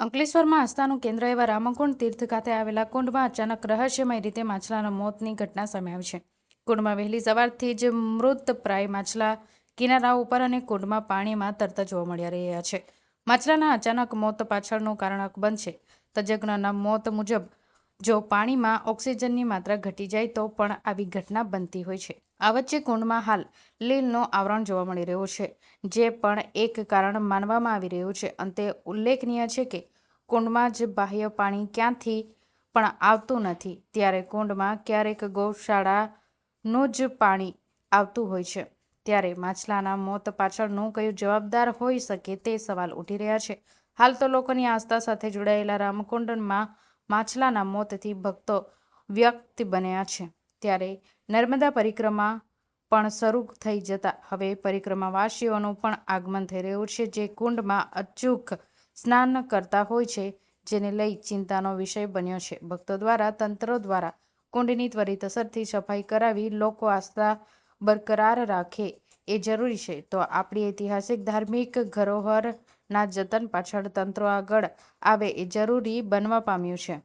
અંકલેશ્વરમાં આસ્થાનું કેન્દ્ર એવા રામકુંડ તીર્થ ખાતે આવેલા કુંડમાં અચાનક રહસ્યમય રીતે માછલાના મોતની ઘટના સામે આવી છે. કુંડમાં વહેલી સવારથી જ મૃતપ્રાય માછલા કિનારા ઉપર અને કુંડમાં પાણીમાં તરતા જોવા મળી રહ્યા છે. માછલાના અચાનક મોત પાછળનું કારણ અકબંધ છે. તજજ્ઞના મોત મુજબ જો પાણીમાં ઓક્સિજનની માત્રા ઘટી જાય તો પણ આવી ઘટના બનતી હોય છે. આ વચ્ચે કુંડમાં હાલ લીલનું આવરણ જોવા મળી રહ્યો છે, જે પણ એક કારણ માનવામાં આવી રહ્યું છે. અંતે ઉલ્લેખનીય છે કે કુંડમાં જ બાહ્ય પાણી ક્યાંથી પણ આવતું નથી, ત્યારે કુંડમાં ક્યારેક ગૌશાળાનું જ પાણી આવતું હોય છે. ત્યારે માછલાના મોત પાછળનું કયું જવાબદાર હોઈ શકે તે સવાલ ઉઠી રહ્યા છે. હાલ તો લોકોની આસ્થા સાથે જોડાયેલા રામકુંડમાં માછલાના મોતથી ભક્તો વ્યક્ત બન્યા છે. ત્યારે નર્મદા પરિક્રમા પણ શરૂ થઈ જતા. હવે પરિક્રમાવાસીઓનું પણ આગમન થઈ રહ્યું છે, જે કુંડમાં અચૂક સ્નાન કરતા હોય છે, જેને લઈ ચિંતાનો વિષય બન્યો છે. ભક્તો દ્વારા, તંત્રો દ્વારા કુંડની ત્વરિત અસરથી સફાઈ કરાવી લોકો આસ્થા બરકરાર રાખે એ જરૂરી છે. તો આપણી ઐતિહાસિક, ધાર્મિક ધરોહરના જતન પાછળ તંત્રો આગળ આવે એ જરૂરી બનવા પામ્યું છે.